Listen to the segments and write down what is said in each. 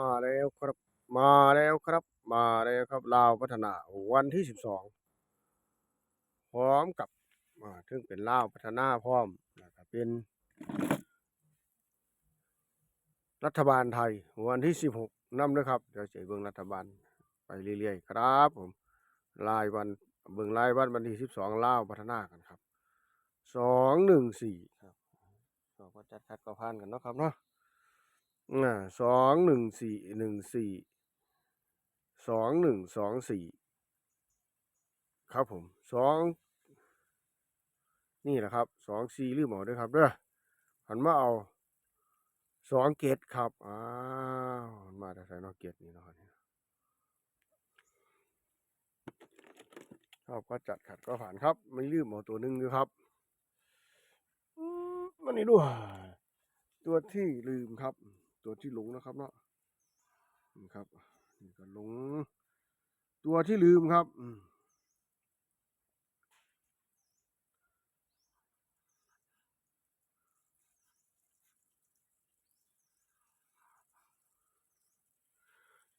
มาแล้วครับ มาแล้วครับ มาแล้วครับลาวพัฒนาวันที่สิบสองพร้อมกับมาถึงเป็นลาวพัฒนาพร้อมนะครับเป็น รัฐบาลไทย วันที่สิบหกนำด้วยครับเดี๋ยวจะเบิ่งรัฐบาลไปเรื่อยๆครับผมรายวันเบิ่งรายวันวันที่สิบสองลาวพัฒนากันครับสองหนึ่งสี่ครับก็ก็จัดคัดก็ผ่านกันเนาะครับเนาะ อ่าสองหนึ่งสี่หนึ่งสี่สองหนึ่งสองสี่ครับผมสองนี่แหละครับสองสี่ลืมเอาด้วยครับเด้อหันมาเอาสองเกตครับอ้าวมาแต่ใส่นอกเกตนี่นะครับครับก็จัดขัดก็ผ่านครับ ไม่ลืมเอาตัวหนึ่งด้วยครับอืมมันนี่ด้วยตัวที่ลืมครับ ตัวที่หลงนะครับเนาะนี่ครับนี่ก็หลง ตัวที่ลืมครับอื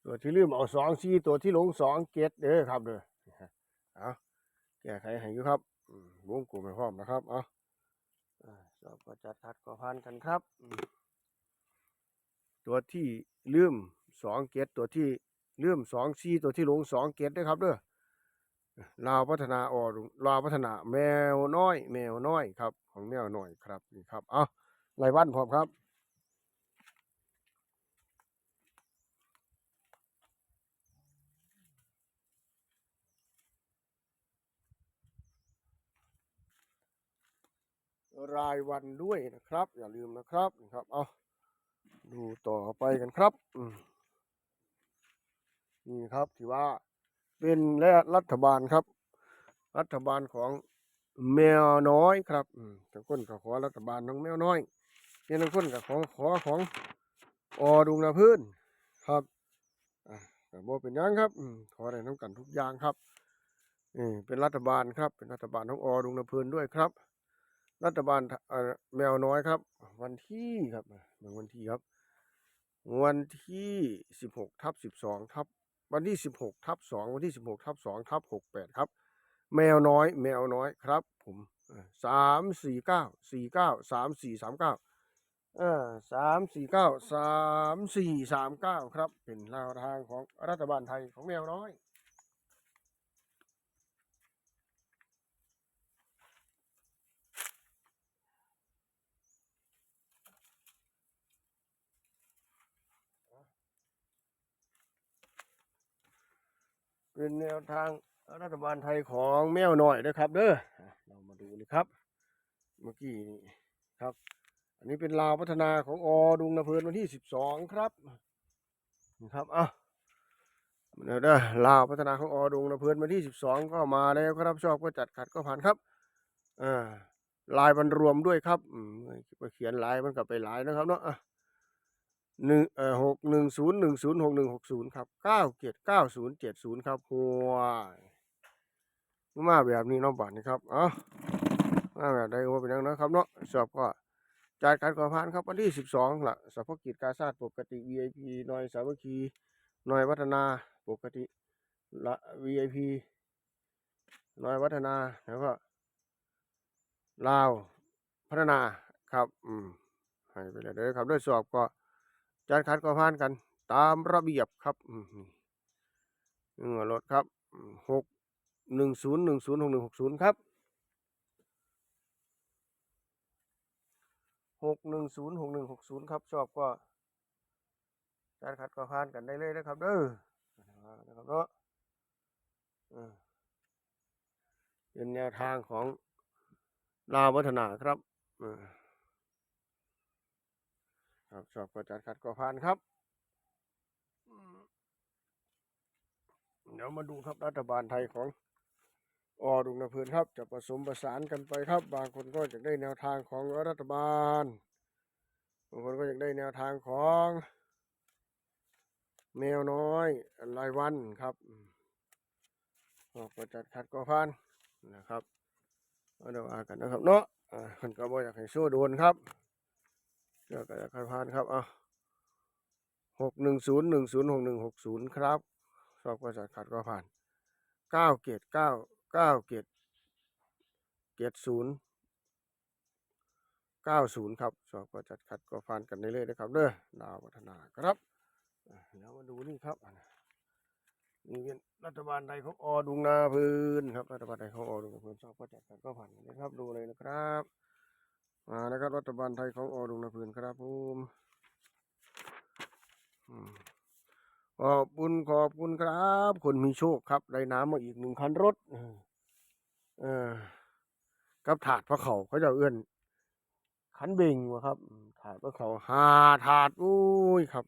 ตัวที่ลืมเอาสองซีตัวที่หลงสองเกตเด้อครับเด้อเอาแก้ไขให้อยู่ครับวงกลมให้พร้อมนะครับ เอาสอบก็จัดคัดก็ผ่านกันครับอื ตัวที่ลืมสองเกตตัวที่ลืมสองซีตัวที่หลงสองเกตด้วยครับเด้อลาวพัฒนาออลาวพัฒนาแมวน้อย แมวน้อยครับ ของแมวน้อยครับนี่ครับเอารายวันพร้อมครับรายวันด้วยนะครับ อย่าลืมนะครับนะครับเอา ดูต่อไปกันครับนี่ครับที่ว่าเป็นและรัฐบาลครับ รัฐบาลของแมวน้อยครับทั้งคนก็ขอรัฐบาลทั้งแมวน้อยเป็นทั้งคนก็ของขอของอดุงนาพื้นครับอ่าแต่บ่เป็นยังครับอืมขอได้น้ำกันทุกอย่างครับนี่เป็นรัฐบาลครับ เป็นรัฐบาลของอดุงนาพื้นด้วยครับ รัฐบาลแมวน้อยครับ วันที่ครับเบิ่งวันที่ครับ วันที่สิบหกทับสิบสองทับวันที่สิบหกทับสองวันที่สิบหกทับสองทับหกแปดครับ แมวน้อยแมวน้อยครับผมสามสี่เก้าสี่เก้าสามสี่สามเก้าเออสามสี่เก้าสามสี่สามเก้าครับ เป็นแนวทางของรัฐบาลไทยของแมวน้อย เป็นแนวทางรัฐบาลไทยของแมวหน้อยนะครับ เด้อเรามาดูนี่ครับ เมื่อกี้นี่ครับ อันนี้เป็นลาวพัฒนาของอดุงนาเพลินวันที่สิบสองครับนี่ครับอะเดี๋ยวเด้อลาวพัฒนาของอดุงนาเพลินวันที่สิบสองก็มาแล้วครับชอบก็จัดขัดก็ผ่านครับอ่าลายมันรวมด้วยครับอืมไปเขียนลายมันกลับไปลายนะครับเนาะอะ หนึ่งเอ่อหกหนึ่งศูนย์หนึ่งศูนย์หกหนึ่งหกศูนย์ครับเก้าเจ็ดเก้าศูนย์เจ็ดศูนย์ครับหัวมาแบบนี้เนาะบัดนี้ครับเอะมาแบบใดก็ว่าเป็นยังนะครับเนาะชอบก็จ่ายการก่อผ่านครับวันที่12ละสภกิจการชาตปกติ VIP น่อยสามัคคีน่อยวัฒนาปกติละ VIP น่อยวัฒนาแล้วก็ลาวพัฒนาครับ อืมให้ไปเลยเด้อครับด้วยสอบก็ จายการก่อผ่านกัน ตามระเบียบครับนี่รถครับหกหนึ่งศูนย์หนึ่งศูนย์หกหนึ่งหกศูนย์ครับหกหนึ่งศูนย์หกหนึ่งหกศูนย์ครับ ชอบก็การขัดก็ผ่านกันได้เลยนะครับเด้อนะครับเนาะอ่าเป็นแนวทางของลาววัฒนาครับอ่า ครับชอบก็จัดขัดก็ผ่านครับเดี๋ยวมาดูครับรัฐบาลไทยของอดุงนาเพลินครับ จะผสมประสานกันไปครับ บางคนก็จะได้แนวทางของรัฐบาลบางคนก็อยากได้แนวทางของแมวน้อยรายวันครับอืมก็จัดขัดก็พันนะครับเอาเดี๋ยวว่ากันนะครับเนาะคนก็บ่อยากให้สู้โดนครับ เดี๋ยวก็จะขัดพันครับเอาหหกหนึ่งศูนย์หนึ่งศูนย์หกหนึ่งหกศูนย์ครับ สอบก็จัดขัดก็ผ่านเก้าเกตเก้าเก้าเกตเกตศูนย์เก้าศูนย์ครับสอบก็จัดขัดก็ผ่านกันได้เลยนะครับเด้อดาวพัฒนาครับอะแล้วมาดูนี่ครับนี่เป็นรัฐบาลไทยของอดุงนาพื้นครับรัฐบาลไทยของอดุงนาพื้นชอบก็จัดการก็ผ่านนะครับดูเลยนะครับ มานะครับรัฐบาลไทยของอดุงนาพื้นครับผมขอบคุณขอบคุณครับ คนมีโชคครับ ได้น้ำมาอีกหนึ่งคันรถเออกับถาดพระเขาเขาจะเอื้อนขันเบ่งวะครับ ถาดพระเขาหาถาดอุ้ยครับ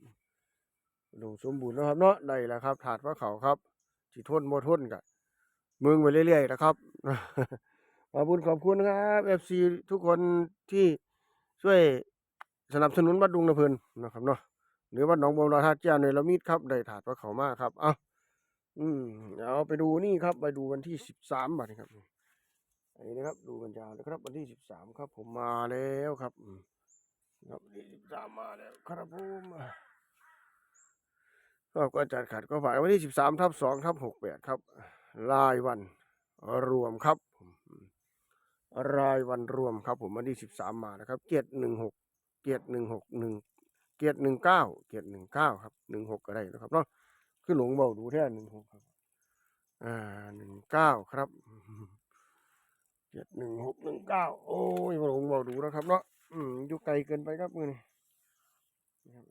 ลงสมบูรณ์นะครับ เนาะได้แล้วครับ ถาดพระเขาครับสิทนบ่ทนกะเมืองไปเรื่อยๆนะครับ ขอบคุณขอบคุณนะครับเอฟซีทุกคนที่ช่วยสนับสนุนวัดดุงนะเพิ่นนะครับเนาะหรือวัดหนองบัวลอยท่าแก้วในละมิดครับได้ถาดพระเขามากครับเอาอืมเอาไปดูนี่ครับ ไปดูวันที่สิบสามบาทครับอันนี้นะครับ ดูกันยาวนะครับ วันที่สิบสามครับ ผมมาแล้วครับครับวันที่สิบสามมาแล้วครับผมก็ก็จัดขัดก็ผ่านวันที่สิบสามทับสองทับหกแปดครับรายวันรวมครับผม รายวันรวมครับผมวันที่สิบสามมานะครับเกียรติหนึ่งหกเกียรติหนึ่งหกหนึ่งเกียรติหนึ่งเก้าเกียรติหนึ่งเก้าครับหนึ่งหกก็ได้นะครับเนาะคือหลงเบาดูแท้หนึ่งหกครับอ่าหนึ่งเก้าครับเกียรติหนึ่งหกหนึ่งเก้าโอ้ยหลงเบาดูนะครับเนาะอืมอยู่ไกลเกินไปครับมือนี่นะครับ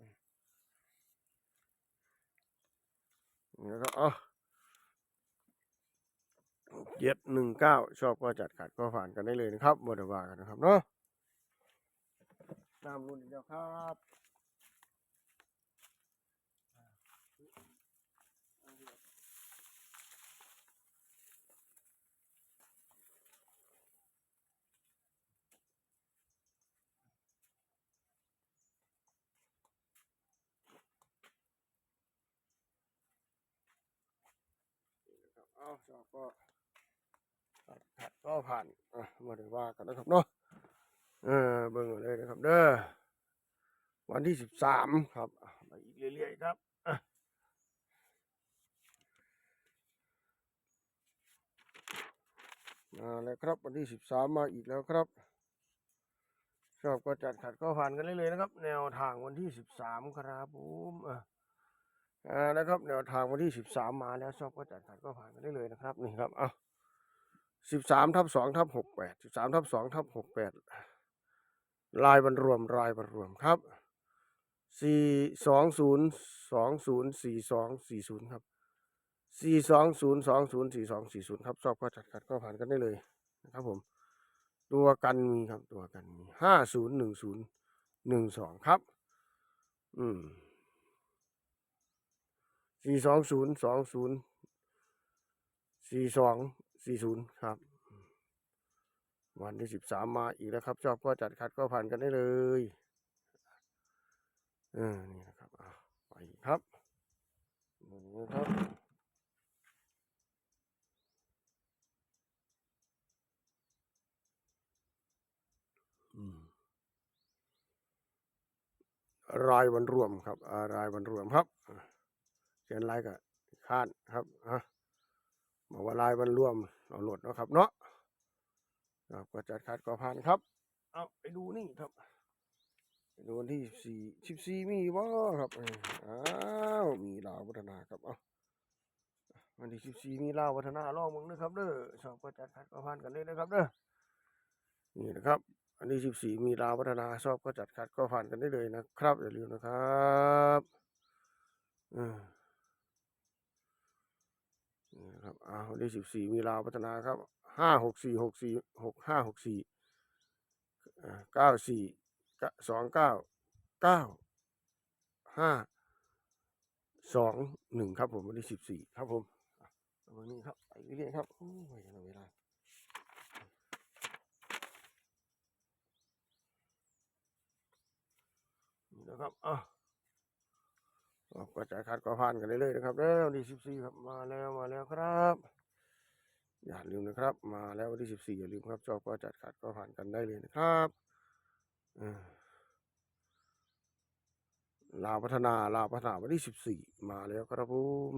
แล้วก็อ๋อ เจ็ดหนึ่งเก้าชอบก็จัดขัดก็ผ่านกันได้เลยนะครับบดว่ากันนะครับเนาะตามรุ่นเดียวครับครับเอาชอบก็ ตัดขัดก็ผ่านอะมาถึงว่ากันนะครับเนาะเออเบิ่งเอาเลยนะครับเด้อวันที่สิบสามครับอะไปอีกเรื่อยๆครับอะมาแล้วครับวันที่สิบสามมาอีกแล้วครับชอบก็จัดขัดก็ผ่านกันเลยๆนะครับ แนวทางวันที่สิบสามครับผมอะอ่านะครับแนวทางวันที่สิบสามมาแล้วชอบก็จัดขัดก็ผ่านกันได้เลยนะครับนี่ครับเอา สิบสามทับสองทับหกแปดสิบสามทับสองทับหกแปดลายบรรรวมลายบรรรวมครับสี่สองศูนย์สองศูนย์สี่สองสี่ศูนย์ครับสี่สองศูนย์สองศูนย์สี่สองสี่ศูนย์ครับชอบก็จัดขัดก็ผ่านกันได้เลยนะครับผม ตัวกันมีครับตัวกันมีห้าศูนย์หนึ่งศูนย์หนึ่งสองครับ อืมสี่สองศูนย์สองศูนย์สี่สอง สี่ศูนย์ครับ วันที่สิบสามมาอีกแล้วครับ ชอบก็จัดคัดก็ผ่านกันได้เลยเออนี่นะครับอะไปครับดูนะครับอืมรายวันรวมครับรายวันรวมครับเขียนลายกับข้านครับฮะ บอกว่าลายมันร่วมเอาหลดเนาะครับ เนาะครับก็จัดคัดก็ผ่านครับ เอาไปดูนี่ครับไปดูวันที่สี่สิบสี่มีบ่ครับเอออ้าวมีลาววัฒนาครับเอาวันที่สิบสี่มีลาววัฒนาลองมึงนะครับเด้อชอบก็จัดคัดก็ผ่านกันเลยนะครับเด้อนี่นะครับ อันที่สิบสี่มีลาววัฒนาชอบก็จัดคัดก็ผ่านกันได้เลยนะครับอย่าลืมนะครับ อืม นี่นะครับอ่าวันที่สิบสี่มีลาวพัฒนาครับห้าหกสี่หกสี่หกห้าหกสี่เก้าสี่สองเก้าเก้าห้าสองหนึ่งครับผมวันที่สิบสี่ครับผมวันนี้ครับไปเรื่อยๆครับโอ้ยเวลานี่นะครับอะ ก็จ่ายคัดก็ผ่านกันเรื่อยๆนะครับแล้ววันที่สิบสี่ครับมาแล้วมาแล้วครับ อย่าลืมนะครับ มาแล้ววันที่สิบสี่อย่าลืมครับจอบก็จัดขัดก็ผ่านกันได้เลยนะครับอ่าลาวพัฒนาลาวพัฒนาวันที่สิบสี่มาแล้วครับผม